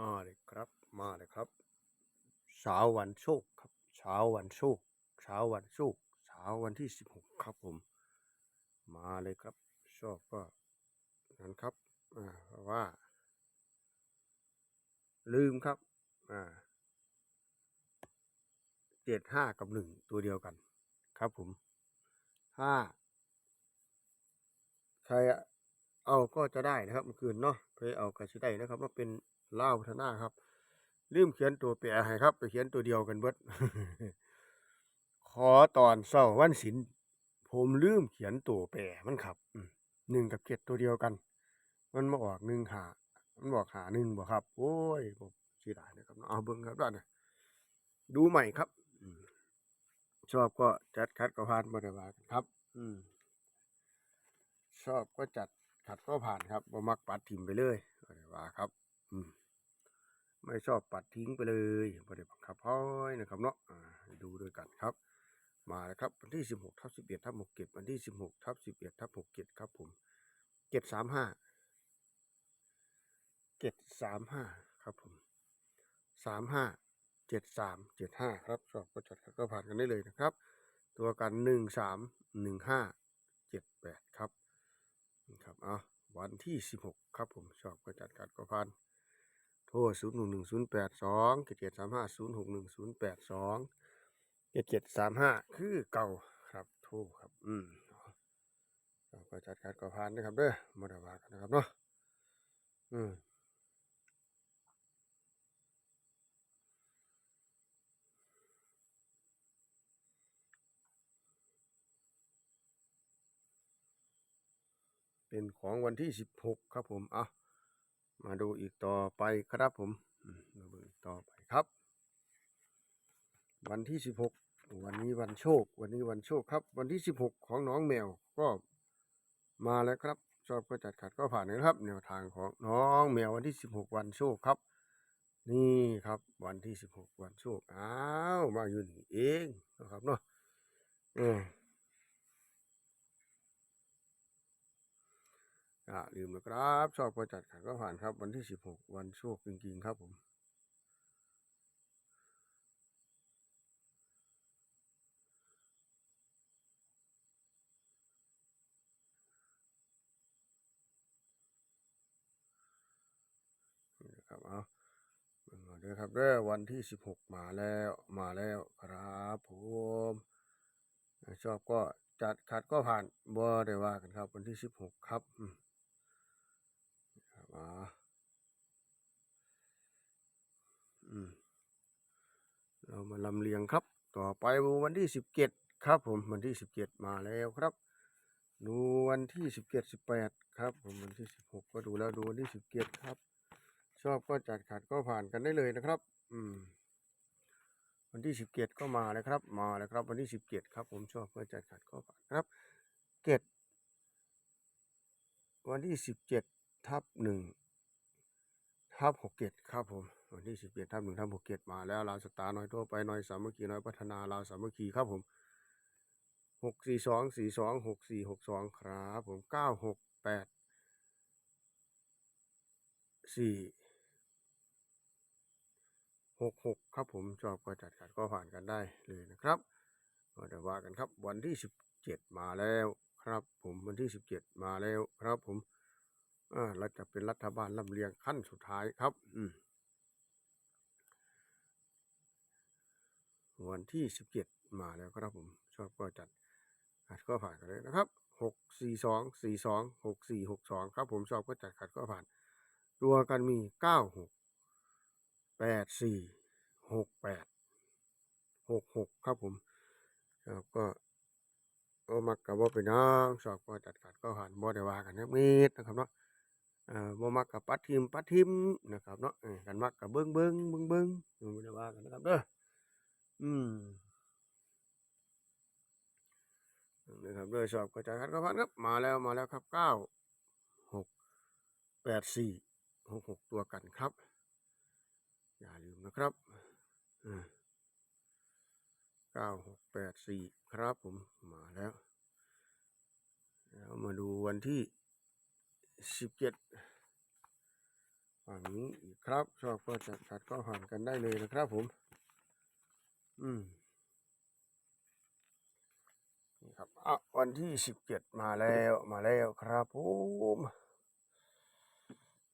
มาเลยครับ มาเลยครับเช้าวันโชคครับเช้าวันโชคเช้าวันโชคเช้าวันที่สิบหกครับผม มาเลยครับ ชอบก็นั้นครับอ่าเพราะว่า ลืมครับอ่าเจ็ดห้ากับหนึ่งตัวเดียวกัน ครับผมถ้าใครเอาก็จะได้นะครับเมื่อคืนเนาะเคยเอาก็จะได้นะครับว่าเป็น ล่าพัฒนาครับ ลืมเขียนตัวแปรให้ครับ ไปเขียนตัวเดียวกันเบิดขอตอนเช้าวันศิลผมลืมเขียนตัวแปรมันครับหนึ่งกับเจ็ดตัวเดียวกัน มันมาออกหนึ่งหามันบอกหาหนึ่งบ่ครับ โอ้ยผมเสียดายนะครับเอาเบิ่งครับด้านนะดูใหม่ครับชอบก็จัดคัดก็ผ่านบริวารครับ อืมชอบก็จัดขัดก็ผ่านครับบ่มักปัดทิ้งไปเลยบริวารครับ อืม ไม่ชอบปัดทิ้งไปเลยบริบังคับพ้อยนะครับเนาะดูด้วยกันครับ มาแล้วครับวันที่สิบหกทับสิบเอ็ดทับหกเจ็ดวันที่สิบหกทับสิบเอ็ดทับหกเจ็ดครับผมเจ็ดสามห้าเจ็ดสามห้าครับผมสามห้าเจ็ดสามเจ็ดห้าครับชอบก็จัดก็ผ่านกันได้เลยนะครับ ตัวกันหนึ่งสามหนึ่งห้าเจ็ดแปดครับนะครับเอาวันที่สิบหกครับผมชอบก็จัดขัดก็ผ่าน ทรศูนย์หนึ่งหนึ่งศูนย์แปดสองเจ็ดเจ็ดสามห้าศูนย์หกหนึ่งศูนย์แปดสองเจ็ดเจ็ดสามห้าคือเก่าครับโทรครับ อืมเราก็จัดการก่อพานนะครับเด้อมาดาวากันนะครับเนาะอืมเป็นของวันที่สิบหกครับผม เอา มาดูอีกต่อไปครับผมมาดูอีกต่อไปครับ วันที่สิบหกวันนี้วันโชค วันนี้วันโชคครับ วันที่สิบหกของน้องแมวก็มาแล้วครับชอบก็จัดขัดก็ผ่านนะครับ แนวทางของน้องแมววันที่สิบหกวันโชคครับ นี่ครับ วันที่สิบหกวันโชคอ้าวมาอยู่นี่เองนะครับเนาะเออ อย่าลืมนะครับชอบก็จัดขัดก็ผ่านครับ วันที่สิบหกวันโชคจริงๆครับผมนะครับเอาเบิ่งเอาด้อครับเด้อวันที่สิบหกมาแล้วมาแล้วครับผมชอบก็จัดขัดก็ผ่านบ่ได้ว่ากันครับ วันที่สิบหกครับ อืมครับอ่าอืม เรามาลำเลียงครับ ต่อไปวันที่สิบเจ็ดครับผมวันที่สิบเจ็ดมาแล้วครับ ดูวันที่สิบเจ็ดสิบแปดครับ ผมวันที่สิบหกก็ดูแล้วดูวันที่สิบเจ็ดครับ ชอบก็จัดขัดก็ผ่านกันได้เลยนะครับ อืม วันที่สิบเจ็ดก็มาเลยครับ มาแล้วครับ วันที่สิบเจ็ดครับ ผมชอบก็จัดขัดก็ผ่านครับเจ็ดวันที่สิบเจ็ด ทับหนึ่งทับหกเจ็ดครับผมวันที่สิบเจ็ดทับหนึ่งทับหกเจ็ดมาแล้วลาวสตาร์น้อยทั่วไปน้อยสามัคคีน้อยพัฒนาลาวสามัคคีครับผมหกสี่สองสี่สองหกสี่หกสองครับผมเก้าหกแปดสี่หกหกครับผมชอบก็จัดขัดก็ผ่านกันได้เลยนะครับก็เดี๋ยวว่ากันครับวันที่สิบเจ็ดมาแล้วครับผมวันที่สิบเจ็ดมาแล้วครับผม อ่าเราจะเป็นรัฐบาลลำเลียงขั้นสุดท้ายครับ อืมวันที่สิบเจ็ดมาแล้วครับผม ชอบก็จัดขัดก็ผ่านกันเลยนะครับหกสี่สองสี่สองหกสี่หกสองครับ ผมชอบก็จัดขัดก็ผ่าน ตัวกันมีเก้าหกแปดสี่หกแปดหกหกครับผมครับก็ก็มักกับว่าเป็นน้องชอบก็จัดขัดก็ผ่านบ่ได้ว่ากันนักมิดนะครับเนาะ เอ่อบ่มักกับปัดทิมปัดทิมนะครับเนาะกันมักกับเบิ้งเบิ้งเบิ้งเบิ้งบ่ได้ว่ากันนะครับเด้ออืมนะครับเด้อชอบก็จัดขัดก็ผ่านครับมาแล้วมาแล้วครับเก้าหกแปดสี่หกหกตัวกันครับ อย่าลืมนะครับเก้าหกแปดสี่ครับผมมาแล้วแล้วมาดูวันที่ สิบเจ็ดฝั่งนี้อีกครับ ชอบก็จัดขัดก็ผ่านกันได้เลยนะครับผม อืมนี่ครับอะวันที่สิบเจ็ดมาแล้วมาแล้วครับผม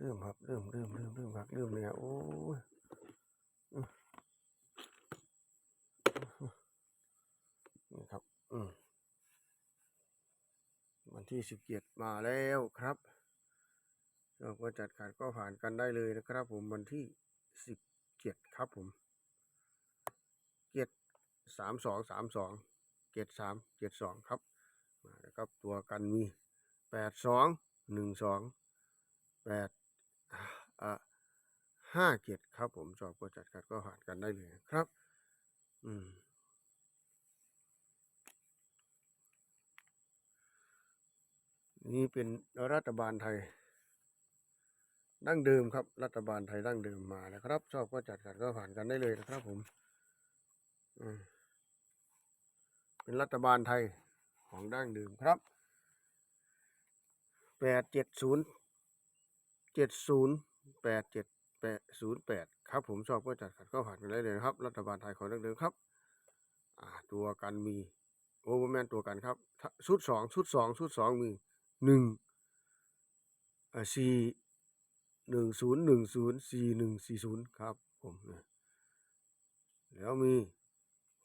ลืมครับลืมลืมลืมลืมครับลืมเลยอะโอ้ยนี่ครับ อืมวันที่สิบเจ็ดมาแล้วครับ ชอบก็จัดขัดก็ผ่านกันได้เลยนะครับผมวันที่สิบเจ็ดครับผมเจ็ดสามสองสามสองเจ็ดสามเจ็ดสองครับมาแล้วครับตัวกันมีแปดสองหนึ่งสองแปดอ่าห้าเจ็ดครับผมชอบก็จัดกัดก็ผ่านกันได้เลยครับ อืมนี่เป็นรัฐบาลไทย ดั้งเดิมครับ รัฐบาลไทยดั้งเดิมมาแล้วครับ ชอบก็จัดกัดก็ผ่านกันได้เลยนะครับผมอืมเป็นรัฐบาลไทยของดั้งเดิมครับแปดเจ็ดศูนย์เจ็ดศูนย์แปดเจ็ดแปดศูนย์แปดครับผมชอบก็จัดขัดก็ผ่านไปได้เลยนะครับ รัฐบาลไทยของดั้งเดิมครับอ่าตัวกันมีโอเวอร์แมนตัวกันครับชุดสองชุดสองชุดสองมีหนึ่งสี่ หนึ่งศูนย์หนึ่งศูนย์สี่หนึ่งสี่ศูนย์ครับผมนี่ยแล้วมี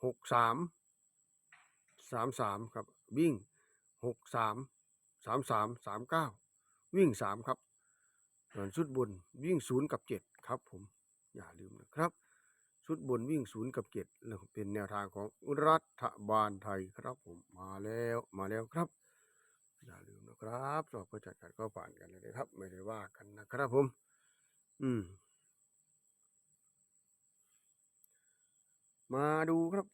หกสามสามสามครับ วิ่งหกสามสามสามสามเก้าวิ่งสามครับส่วนชุดบนวิ่งศูนย์กับเจ็ดครับผมอย่าลืมนะครับ ชุดบนวิ่งศูนย์กับเจ็ดเป็นแนวทางของรัฐบาลไทยครับผมมาแล้วมาแล้วครับ อย่าลืมนะครับสอบก็จัดการก็ผ่านกันเลยนะครับ ไม่ได้ว่ากันนะครับผม อืม มาดูครับ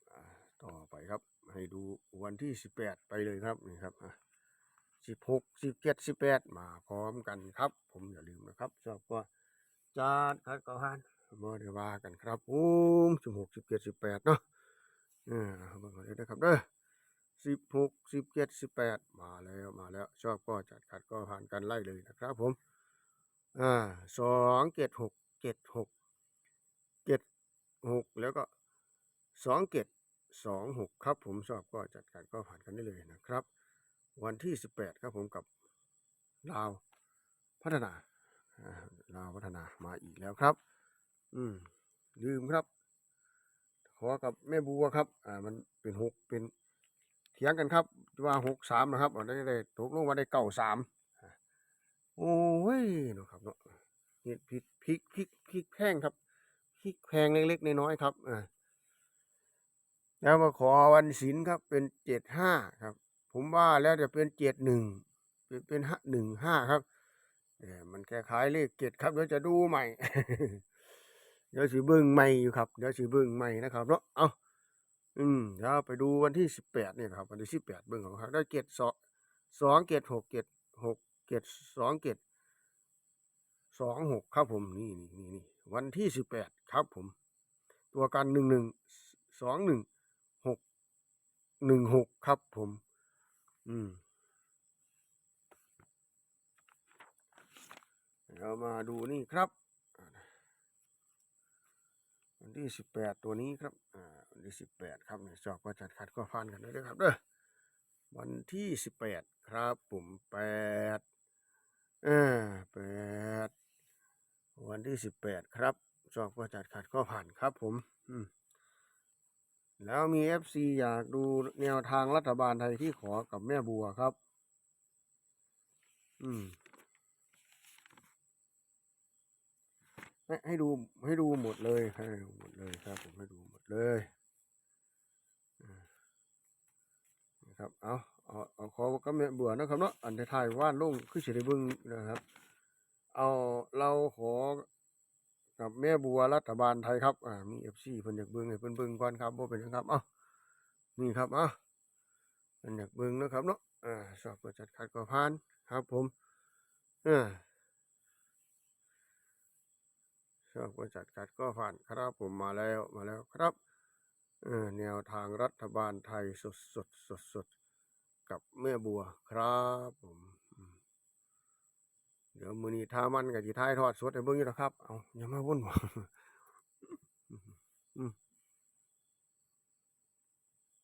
ต่อไปครับ ให้ดูวันที่สิบแปดไปเลยครับนี่ครับสิบหกสิบเจ็ดสิบแปดมาพร้อมกันครับ ผมอย่าลืมนะครับชอบก็จัดคัดก็ผ่านมาเดี๋ยวว่ากันครับผมสิบหกสิบเจ็ดสิบแปดเนาะอ่าเบิ่งกันเลยนะครับเด้อ สิบหกสิบเจ็ดสิบแปดมาแล้วมาแล้ว ชอบก็จัดคัดก็ผ่านกันไล่เลยนะครับผม อ่าสองเจ็ดหกเจ็ดหกเจ็ดหกแล้วก็สองเจ็ดสองหกครับผมชอบก็จัดการก็ผ่านกันได้เลยนะครับ วันที่สิบแปดครับผมกับลาวพัฒนาลาวพัฒนามาอีกแล้วครับ อืมลืมครับ ขอกับแม่บัวครับ อ่า มันเป็นหกเป็น ถียงกันครับว่าหกสามนะครับได้ได้ตกลงว่าได้เก้าสามโอ้ยนะครับเนาะเห็ดพริกพริกพริกพริกแพงครับพริกแพงเล็กๆน้อยๆครับอ่าแล้วมาขอวันศิลครับ เป็นเจ็ดห้าครับ ผมว่าแล้วจะเป็นเจ็ดหนึ่งเป็นเป็นห้าหนึ่งห้าครับแต่มันแค่คล้ายเลขเจ็ดครับเดี๋ยวจะดูใหม่ เดี๋ยวสิเบิ้งใหม่อยู่ครับ เดี๋ยวสิเบิ้งใหม่นะครับเนาะเอา อืมเดี๋ยวไปดูวันที่สิบแปดเนี่ยครับ วันที่สิบแปดเบิ้องของครับได้เจ็ดสองสองเจ็ดหกเจ็ดหกเจ็ดสองเจ็ดสองหกครับผมนี่นี่นี่นี่วันที่สิบแปดครับผม ตัวกันหนึ่งหนึ่งสองหนึ่งหกหนึ่งหกครับผม อืมเรามาดูนี่ครับ วันที่สิบแปดตัวนี้ครับ อ่า วันที่สิบแปดครับเนี่ยจอบก็จัดขัดก็ฟันกันเลยนะครับเด้อ วันที่สิบแปดครับผมแปดเออแปดวันที่สิบแปดครับสอบก็จัดขัดก็ผ่านครับผม อืมแล้วมีเอฟซีอยากดูแนวทางรัฐบาลไทยที่ขอกับแม่บัวครับ อืม ให้ให้ดูให้ดูหมดเลยให้ดูหมดเลยครับ ผมให้ดูหมดเลยนะครับเอาเอาเอาขอกับแม่เบัวนะครับเนาะอันท้ายว่านลงคือสิได้เบิ่งนะครับ เอาเราขอกับแม่บัวรัฐบาลไทยครับอ่ามีเอฟซีเพิ่นอยากเบิ่งให้เพิ่นเบิ่งก่อนครับบ่เป็นหยังครับเอ้านี่ครับเอ้าเพิ่นอยากเบิ่งนะครับเนาะอ่าสอบก็จัดขัดก็ผ่านครับ ผมเออ สอบก็จัดกัดก็ผ่านครับผมมาแล้วมาแล้วครับแนวทางรัฐบาลไทยสดสดสดสดกับแม่บัวครับผมเดี๋ยวมือนี้ทามันกับจีท้ายทอดสดไอ้เบิ่งนี้นะครับ เอาอย่ามาวุ่นวาย